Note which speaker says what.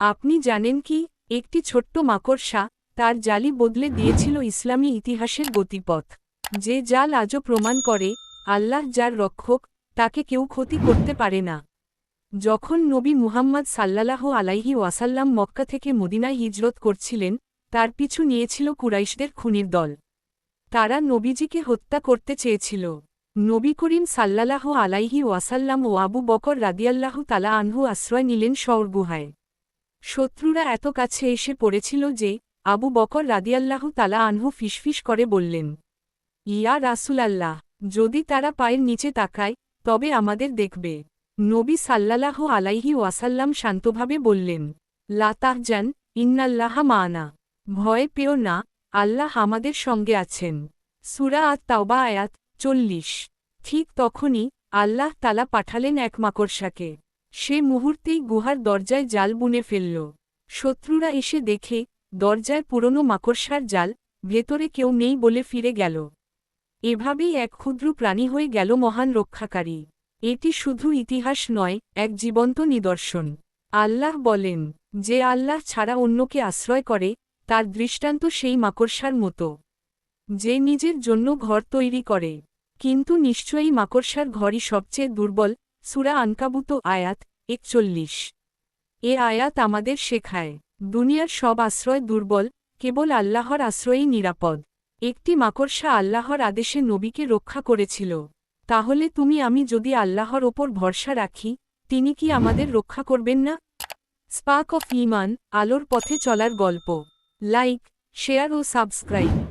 Speaker 1: আপনি জানেন কি, একটি ছোট্ট মাকড়সা তার জালি বদলে দিয়েছিল ইসলামী ইতিহাসের গতিপথ। যে জাল আজও প্রমাণ করে, আল্লাহ যার রক্ষক, তাকে কেউ ক্ষতি করতে পারে না। যখন নবী মুহাম্মদ সাল্লাল্লাহু আলাইহি ওয়াসাল্লাম মক্কা থেকে মদিনায় হিজরত করছিলেন, তার পিছু নিয়েছিল কুরাইশদের খুনির দল। তারা নবীজিকে হত্যা করতে চেয়েছিল। নবী করিম সাল্লাল্লাহু আলাইহি ওয়াসাল্লাম ও আবু বকর রাদিয়াল্লাহু তালা আনহু আশ্রয় নিলেন শওর গুহায় শত্রুরা এত কাছে এসে পড়েছিল যে, আবু বকর রাদিয়াল্লাহু তালা আনহু ফিসফিস করে বললেন, ইয়া রাসুলাল্লাহ, যদি তারা পায়ের নিচে তাকায়, তবে আমাদের দেখবে। নবী সাল্লাল্লাহু আলাইহি ওয়াসাল্লাম শান্তভাবে বললেন লাতাহজান ইন্নাল্লাহা মানা। ভয় পেও না, আল্লাহ আমাদের সঙ্গে আছেন। সুরা আত তাওবা আয়াত চল্লিশ। ঠিক তখনই আল্লাহ তালা পাঠালেন এক মাকড়সাকে। সে মুহূর্তেই গুহার দরজায় জাল বুনে ফেলল। শত্রুরা এসে দেখে দরজায় পুরনো মাকড়সার জাল, ভেতরে কেউ নেই বলে ফিরে গেল। এভাবেই এক ক্ষুদ্র প্রাণী হয়ে গেল মহান রক্ষাকারী। এটি শুধু ইতিহাস নয়, এক জীবন্ত নিদর্শন। আল্লাহ বলেন, যে আল্লাহ ছাড়া অন্যকে আশ্রয় করে, তার দৃষ্টান্ত সেই মাকড়সার মতো। যে নিজের জন্য ঘর তৈরি করে। কিন্তু নিশ্চয়ই মাকড়সার ঘরই সবচেয়ে দুর্বল সুরা আনকাবুত আয়াত একচল্লিশ। এ আয়াত আমাদের শেখায়, দুনিয়ার সব আশ্রয় দুর্বল, কেবল আল্লাহর আশ্রয়েই নিরাপদ। একটি মাকড়সা আল্লাহর আদেশে নবীকে রক্ষা করেছিল। তাহলে তুমি, আমি যদি আল্লাহর ওপর ভরসা রাখি, তিনি কি আমাদের রক্ষা করবেন না? স্পার্ক অফ ইমান, আলোর পথে চলার গল্প। লাইক, শেয়ার ও সাবস্ক্রাইব।